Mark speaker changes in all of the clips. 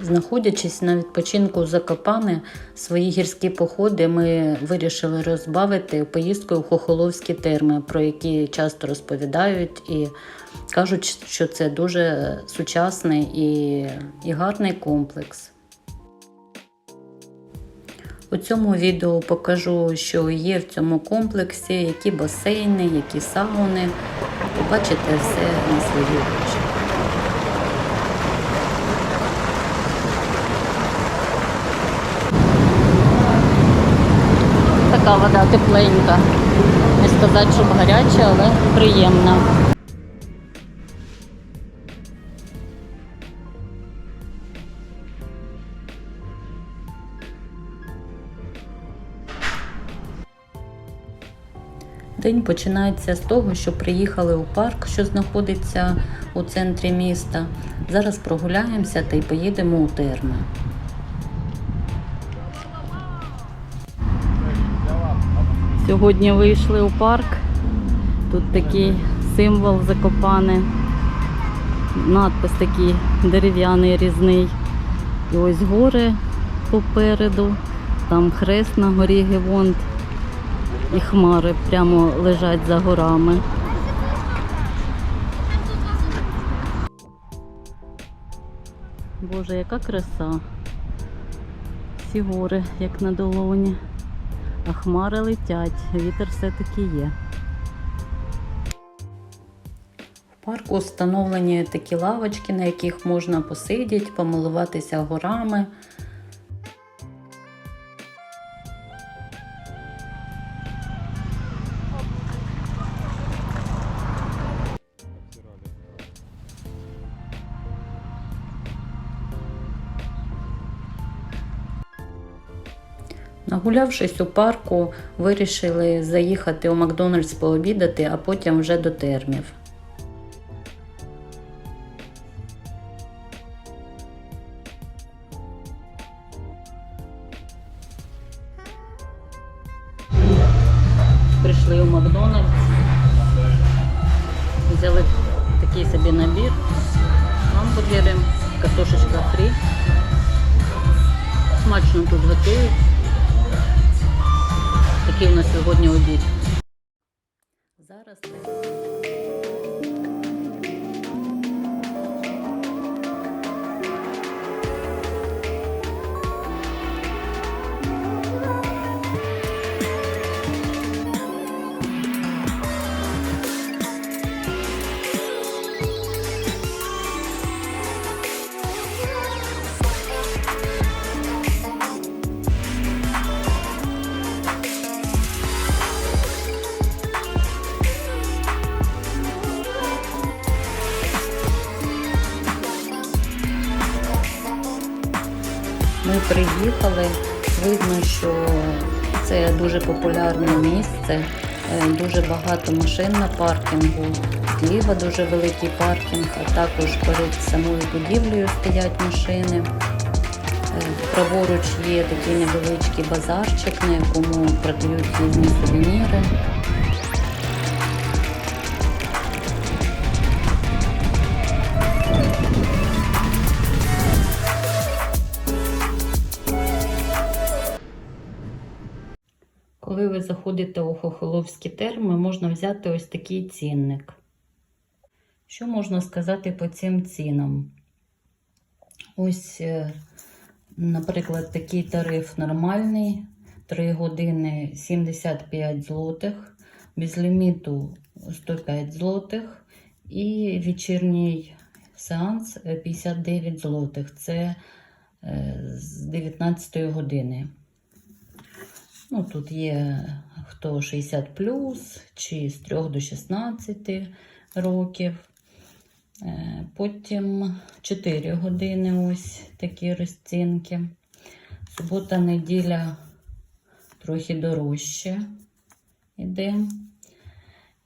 Speaker 1: Знаходячись на відпочинку в Закопане, свої гірські походи ми вирішили розбавити поїздкою в Хохоловські терми, про які часто розповідають і кажуть, що це дуже сучасний і, і гарний комплекс. У цьому відео покажу, що є в цьому комплексі, які басейни, які сауни. Побачите все на свої Така вода тепленька. Не сказати, щоб гаряча, але приємна. День починається з того, що приїхали у парк, що знаходиться у центрі міста. Зараз прогуляємося та й поїдемо у терми. Сьогодні вийшли у парк. Тут такий символ закопане. Надпис такий дерев'яний різний. І ось гори попереду, там хрест на горі Гевонт і хмари прямо лежать за горами. Боже, яка краса. Всі гори, як на долоні. Хмари летять, вітер все-таки є. В парку встановлені такі лавочки, на яких можна посидіти, помилуватися горами. Нагулявшись у парку, вирішили заїхати у Макдональдс пообідати, а потім вже до термів. Прийшли у Макдональдс, взяли такий собі набір, гамбургери, картошечка фрі. Смачно тут готують. Такий у нас сьогодні обід. Дуже популярне місце, е, дуже багато машин на паркінгу. Зліва дуже великий паркінг, а також перед самою будівлею стоять машини. Е, Праворуч є такий невеличкий базарчик, на якому продають різні сувеніри. Заходите у Хохоловські терми, можна взяти ось такий цінник. Що можна сказати по цим цінам? Ось, е, наприклад, такий тариф нормальний, 3 години 75 злотих, без ліміту 105 злотих і вечірній сеанс е, 59 злотих. Це е, з 19 години. Ну, тут є хто 60 плюс, чи з 3 до 16 років. Е, Потім 4 години ось такі розцінки. Субота, неділя трохи дорожче йде.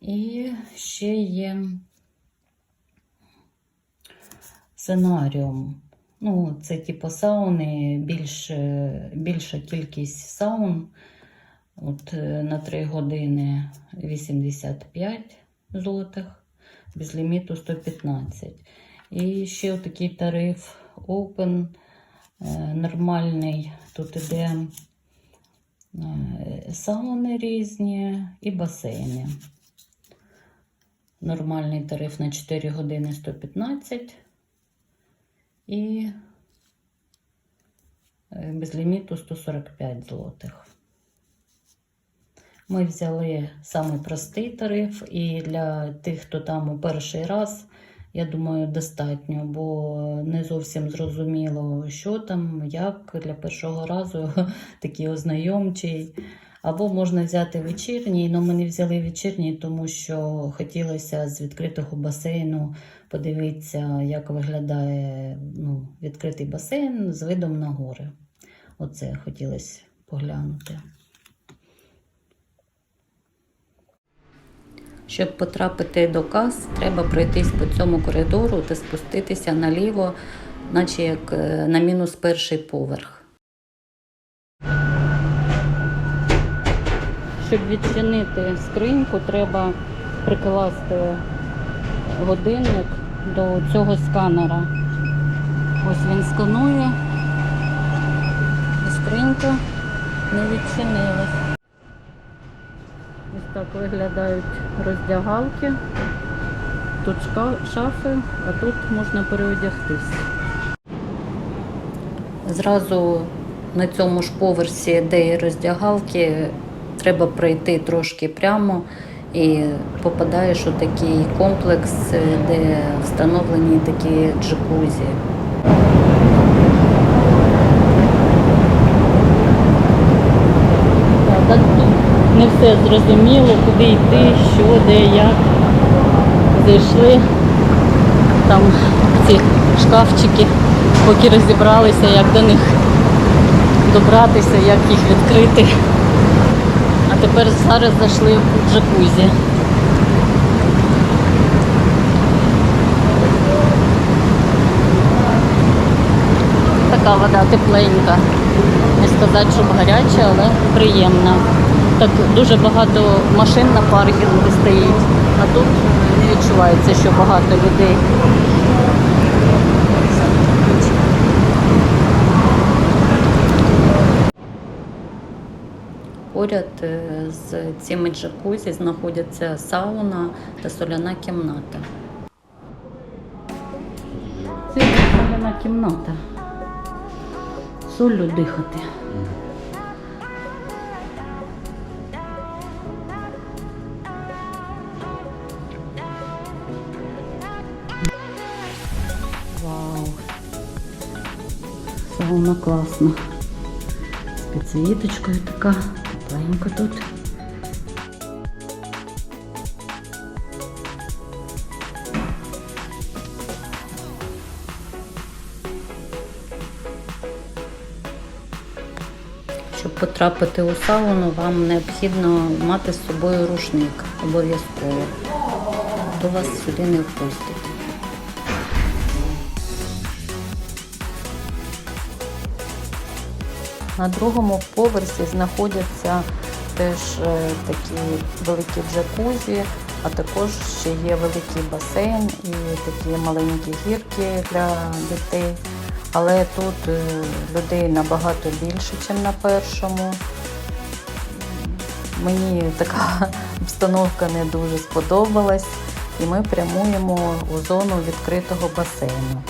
Speaker 1: І ще є сценаріум. Ну, це типу сауни, більш, більша кількість саун. От е, на 3 години 85 злотих, без ліміту 115. І ще такий тариф Open Е, Нормальний тут іде е, сауни різні і басейни. Нормальний тариф на 4 години 115 і без ліміту 145 злотих. Ми взяли самий простий тариф, і для тих, хто там у перший раз, я думаю, достатньо, бо не зовсім зрозуміло, що там, як для першого разу такий ознайомчий. Або можна взяти вечірній, але ми не взяли вечірній, тому що хотілося з відкритого басейну подивитися, як виглядає ну, відкритий басейн з видом на гори. Оце хотілося поглянути. Щоб потрапити до кас, треба пройтись по цьому коридору та спуститися наліво, наче як е, на мінус перший поверх. Щоб відчинити скриньку, треба прикласти годинник до цього сканера. Ось він сканує, і скринька не відчинилась. Так виглядають роздягалки. Тут шафи, а тут можна переодягтись. Зразу на цьому ж поверсі, де і роздягалки, треба пройти трошки прямо і попадаєш у такий комплекс, де встановлені такі джакузі. Так, тут не все зрозуміло, куди йти, що, де, як. Зайшли там ці шкафчики, поки розібралися, як до них добратися, як їх відкрити. А тепер зараз зайшли в джакузі. Така вода тепленька. Не сказати, щоб гаряча, але приємна. Так дуже багато машин на паркінгу стоїть, а тут не відчувається, що багато людей. Поряд е, з цими джакузі знаходяться сауна та соляна кімната. Це соляна кімната. Солью дихати. Сауна класна. З підсвіточкою така. Тепленько тут. Щоб потрапити у сауну, вам необхідно мати з собою рушник обов'язково. То вас сюди не впустять. На другому поверсі знаходяться теж е, такі великі джакузі, а також ще є великий басейн і такі маленькі гірки для дітей. Але тут е, людей набагато більше, ніж на першому. Мені така обстановка не дуже сподобалась, і ми прямуємо у зону відкритого басейну.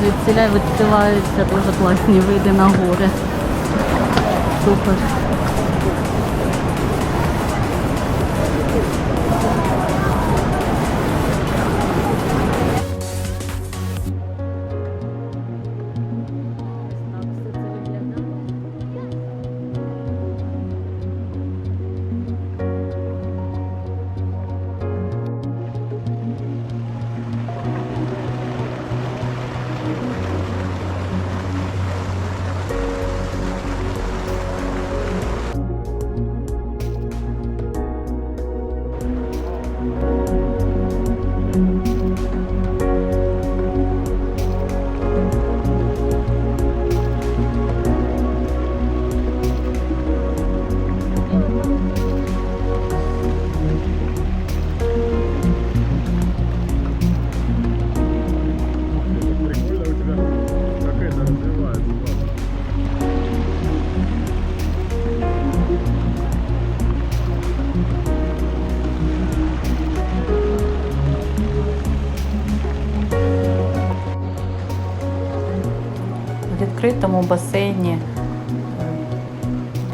Speaker 1: Звідсіля відкриваються дуже класні види на гори. Супер. Відкритому басейні е,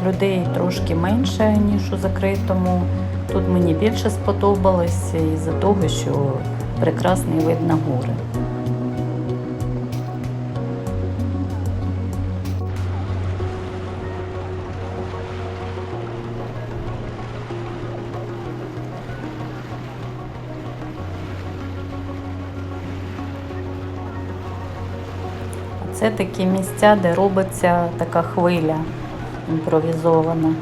Speaker 1: людей трошки менше, ніж у закритому. Тут мені більше сподобалось із-за того, що прекрасний вид на гори. Це такі місця, де робиться така хвиля імпровізована.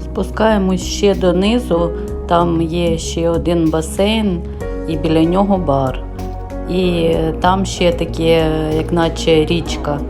Speaker 1: Спускаємось ще донизу, там є ще один басейн і біля нього бар. І там ще таке, як наче річка.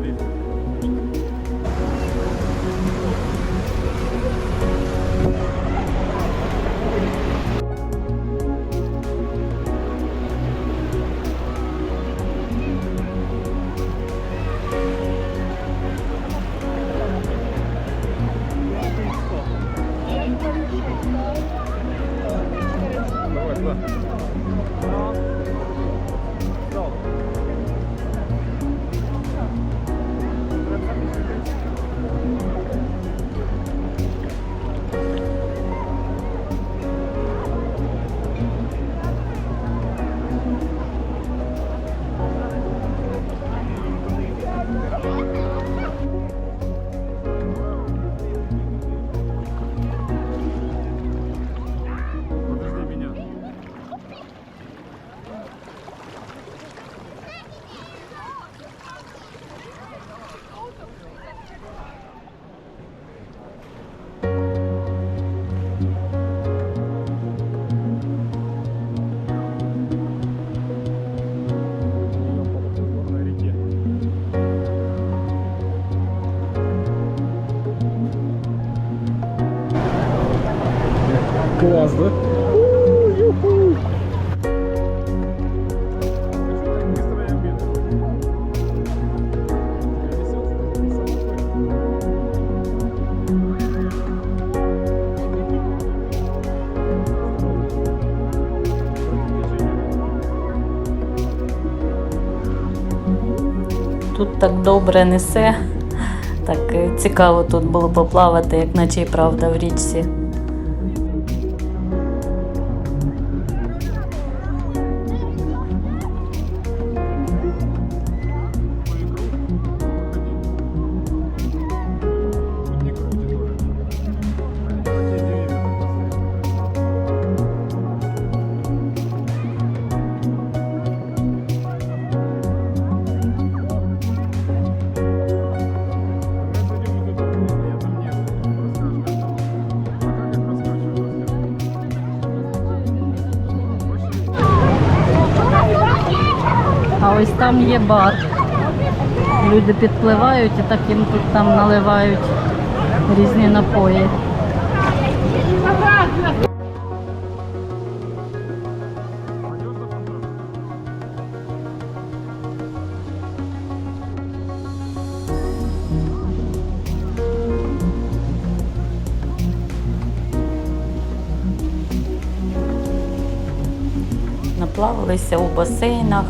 Speaker 1: Так добре несе. Так е, цікаво тут було поплавати, як наче і правда в річці. ось там є бар. Люди підпливають і так їм тут там наливають різні напої. Наплавалися у басейнах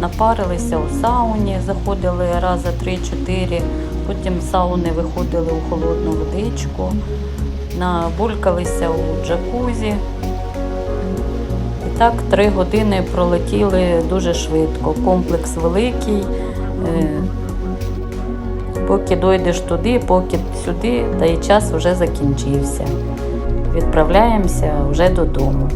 Speaker 1: напарилися у сауні, заходили рази 3-4, потім сауни виходили у холодну водичку, набулькалися у джакузі. І так три години пролетіли дуже швидко. Комплекс великий. е, Поки дойдеш туди, поки сюди, та й час вже закінчився. Відправляємося вже додому.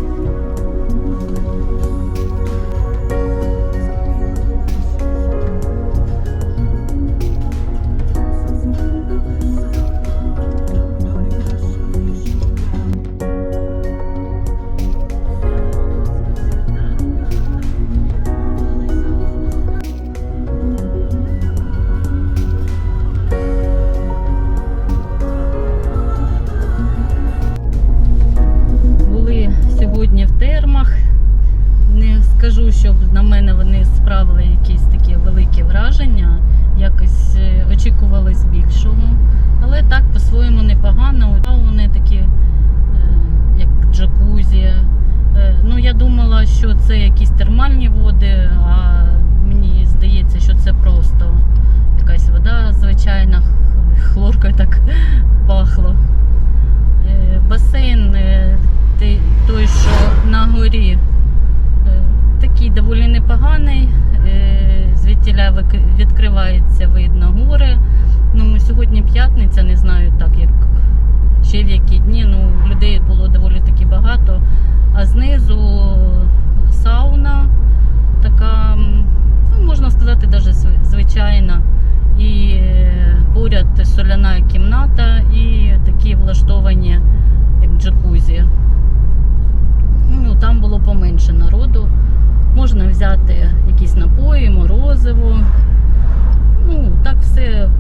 Speaker 1: Це якісь термальні води, а мені здається, що це просто якась вода звичайна, хлоркою так пахло. Е, Басейн е, той, що на горі, е, такий доволі непоганий. Звідтіля відкривається видно гори. Ну, сьогодні п'ятниця, не знаю так, як ще в які дні. Ну, людей було доволі таки багато. А знизу сауна така, м, ну, можна сказати, навіть звичайна. І е, поряд соляна кімната, і такі влаштовані як джакузі. Ну, там було поменше народу. Можна взяти якісь напої, морозиво. Ну, так все